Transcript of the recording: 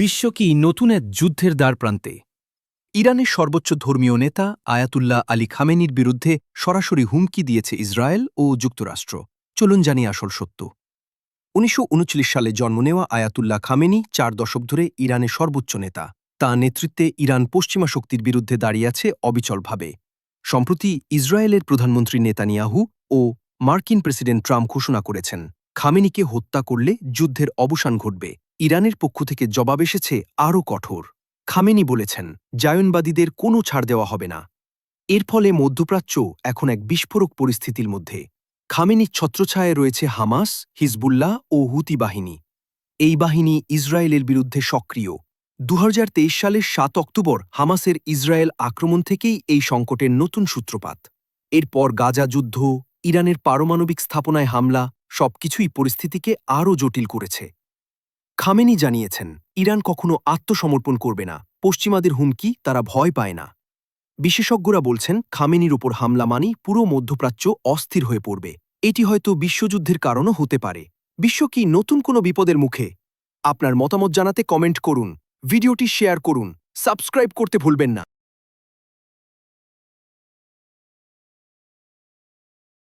বিশ্ব কি নতুন এক যুদ্ধের দ্বার প্রান্তে? ইরানের সর্বোচ্চ ধর্মীয় নেতা আয়াতুল্লাহ আলী খামেনির বিরুদ্ধে সরাসরি হুমকি দিয়েছে ইসরায়েল ও যুক্তরাষ্ট্র। চলুন জানি আসল সত্য। উনিশশো উনচল্লিশ সালে জন্ম নেওয়া আয়াতুল্লাহ খামেনি চার দশক ধরে ইরানের সর্বোচ্চ নেতা। তাঁর নেতৃত্বে ইরান পশ্চিমা শক্তির বিরুদ্ধে দাঁড়িয়ে আছে অবিচলভাবে। সম্প্রতি ইসরায়েলের প্রধানমন্ত্রী নেতানিয়াহু ও মার্কিন প্রেসিডেন্ট ট্রাম্প ঘোষণা করেছেন, খামেনিকে হত্যা করলে যুদ্ধের অবসান ঘটবে। ইরানের পক্ষ থেকে জবাব এসেছে আরও কঠোর। খামেনি বলেছেন, জায়নবাদীদের কোনো ছাড় দেওয়া হবে না। এর ফলে মধ্যপ্রাচ্য এখন এক বিস্ফোরক পরিস্থিতির মধ্যে। খামেনির ছত্রছায়ায় রয়েছে হামাস, হিজবুল্লাহ ও হুতি বাহিনী। এই বাহিনী ইসরায়েলের বিরুদ্ধে সক্রিয়। দু হাজার তেইশ সালের সাত অক্টোবর হামাসের ইসরায়েল আক্রমণ থেকেই এই সংকটের নতুন সূত্রপাত। এরপর গাজা যুদ্ধ, ইরানের পারমাণবিক স্থাপনায় হামলা, সবকিছুই পরিস্থিতিকে আরও জটিল করেছে। খামেনি জানিয়েছেন, ইরান কখনো আত্মসমর্পণ করবে না। পশ্চিমাদের হুমকি তারা ভয় পায় না। বিশেষজ্ঞরা বলছেন, খামেনির উপর হামলা মানি পুরো মধ্যপ্রাচ্য অস্থির হয়ে পড়বে। এটি হয়তো বিশ্বযুদ্ধের কারণও হতে পারে। বিশ্ব কি নতুন কোনো বিপদের মুখে? আপনার মতামত জানাতে কমেন্ট করুন। ভিডিওটি শেয়ার করুন। সাবস্ক্রাইব করতে ভুলবেন না।